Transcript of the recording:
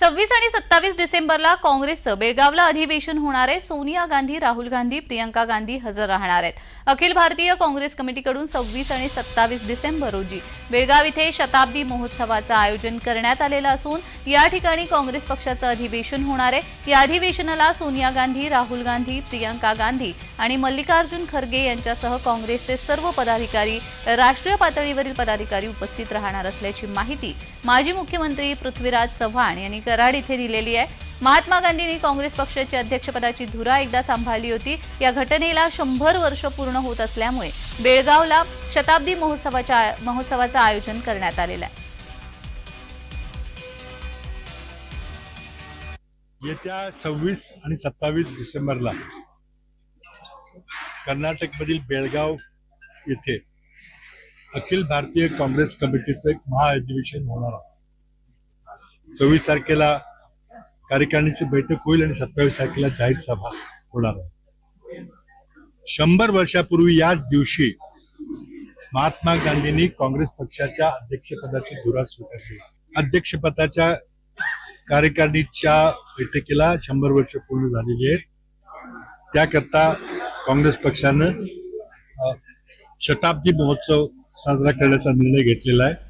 सव्वीस आणि सत्तावीस डिसेंबरला काँग्रेसचं बेळगावला अधिवेशन होणार आहे. सोनिया गांधी राहुल गांधी प्रियंका गांधी हजर राहणार आहेत. अखिल भारतीय काँग्रेस कमिटीकडून सव्वीस आणि सत्तावीस डिसेंबर रोजी बेळगाव इथे शताब्दी महोत्सवाचं आयोजन करण्यात आलेलं असून या ठिकाणी काँग्रेस पक्षाचं अधिवेशन होणार आहे. या अधिवेशनाला सोनिया गांधी राहुल गांधी प्रियंका गांधी आणि मल्लिकार्जुन खरगे यांच्यासह काँग्रेसचे सर्व पदाधिकारी राष्ट्रीय पातळीवरील पदाधिकारी उपस्थित राहणार असल्याची माहिती माजी मुख्यमंत्री पृथ्वीराज चव्हाण यांनी कराड इथे दिलेली आहे. महात्मा गांधींनी काँग्रेस पक्षाची अध्यक्षपदाची धुरा एकदा सांभाळली होती. या घटनेला शंभर वर्ष पूर्ण होत असल्यामुळे बेळगावला शताब्दी महोत्सवाच्या महोत्सवाचं आयोजन करण्यात आलेलं आहे. येत्या सव्वीस आणि सत्तावीस डिसेंबरला कर्नाटकमधील बेळगाव येथे अखिल भारतीय काँग्रेस कमिटीचं एक महाअधिवेशन होणार आहे. सव्वीस तारखेला कार्यकारिणीची बैठक होईल आणि सत्तावीस तारखेला जाहीर सभा होणार आहे. शंभर वर्षापूर्वी याच दिवशी महात्मा गांधींनी काँग्रेस पक्षाच्या अध्यक्षपदाची धुरा स्वीकारली. अध्यक्षपदाच्या कार्यकारिणीच्या बैठकीला शंभर वर्ष पूर्ण झालेली आहेत. त्याकरता काँग्रेस पक्षानं शताब्दी महोत्सव साजरा करण्याचा निर्णय घेतलेला आहे.